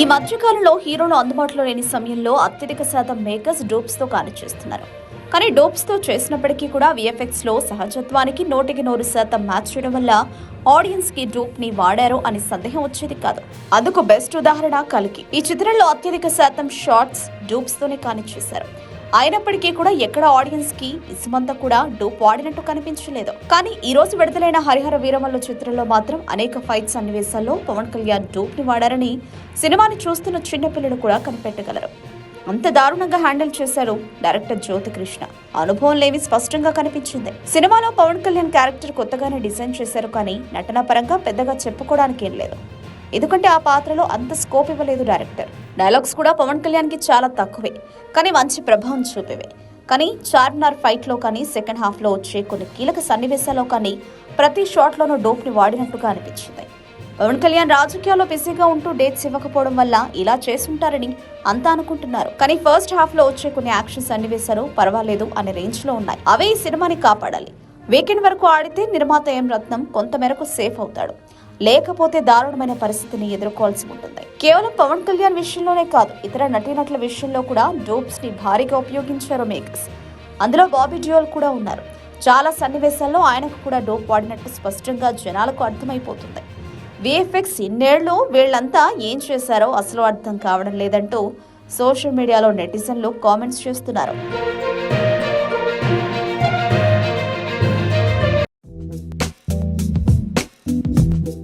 ఈ మధ్యకాలంలో హీరోలు అందుబాటులో లేని సమయంలో అత్యధిక శాతం మేకర్స్ డోప్స్తో కానిచేస్తున్నారు కానీ డోప్స్తో చేసినప్పటికీ కూడా విఎఫ్ఎక్స్లో సహజత్వానికి నూటికి నూరు శాతం మ్యాచ్ చేయడం వల్ల ఆడియన్స్కి డోప్ని వాడారో అని సందేహం వచ్చేది కాదు. అందుకు బెస్ట్ ఉదాహరణ కలికి. ఈ చిత్రంలో అత్యధిక శాతం షార్ట్స్ డూప్స్ తోనే కానిచ్చేశారు అయినప్పటికీ కూడా ఎక్కడ ఆడియన్స్కి ఇసుమంతా కూడా డూప్ వాడినట్టు కనిపించలేదు. కానీ ఈ రోజు విడుదలైన హరిహర వీరమల్ల చిత్రంలో మాత్రం అనేక ఫైట్ సన్నివేశాల్లో పవన్ కళ్యాణ్ డూప్ని వాడారని సినిమాని చూస్తున్న చిన్నపిల్లలు కూడా కనిపెట్టగలరు. అంత దారుణంగా హ్యాండిల్ చేశారు డైరెక్టర్ జ్యోతి కృష్ణ అనుభవం లేవి స్పష్టంగా కనిపించింది. సినిమాలో పవన్ కళ్యాణ్ క్యారెక్టర్ కొత్తగానే డిజైన్ చేశారు కానీ నటన పరంగా పెద్దగా చెప్పుకోవడానికి ఏం లేదు. ఎందుకంటే ఆ పాత్రలో అంత స్కోప్ ఇవ్వలేదు డైరెక్టర్. డైలాగ్స్ కూడా పవన్ కళ్యాణ్కి చాలా తక్కువే కానీ మంచి ప్రభావం చూపేవే. కానీ చార్మినార్ ఫైట్లో కానీ సెకండ్ హాఫ్లో వచ్చే కొన్ని కీలక సన్నివేశాల్లో కానీ ప్రతి షాట్లోనూ డోప్ని వాడినట్టుగా అనిపించింది. పవన్ కళ్యాణ్ రాజకీయాల్లో బిజీగా ఉంటూ డేట్స్ ఇవ్వకపోవడం వల్ల ఇలా చేసుంటారని అంతా అనుకుంటున్నారు. కానీ ఫస్ట్ హాఫ్లో వచ్చే కొన్ని యాక్షన్ సన్నివేశాలు పర్వాలేదు అనే రేంజ్లో ఉన్నాయి. అవే ఈ సినిమాని కాపాడాలి. వీకెండ్ వరకు ఆడితే నిర్మాత ఎం రత్నం? కొంతమేరకు సేఫ్ అవుతాడు. లేకపోతే దారుణమైన పరిస్థితిని ఎదుర్కోవాల్సి ఉంటుంది. కేవలం పవన్ కళ్యాణ్ విషయంలోనే కాదు ఇతర నటీనటుల విషయంలో కూడా డోప్స్ని భారీగా ఉపయోగించారు మేకర్స్. అందులో బాబీ డ్యూయల్ కూడా ఉన్నారు. చాలా సన్నివేశాల్లో ఆయనకు కూడా డోప్ వాడినట్టు స్పష్టంగా జనాలకు అర్థమైపోతుంది. విఎఫ్ఎక్స్ ఇన్నేళ్ళు వీళ్ళంతా ఏం చేశారో అసలు అర్థం కావడం లేదంటూ సోషల్ మీడియాలో నెటిజన్లు కామెంట్స్ చేస్తున్నారు.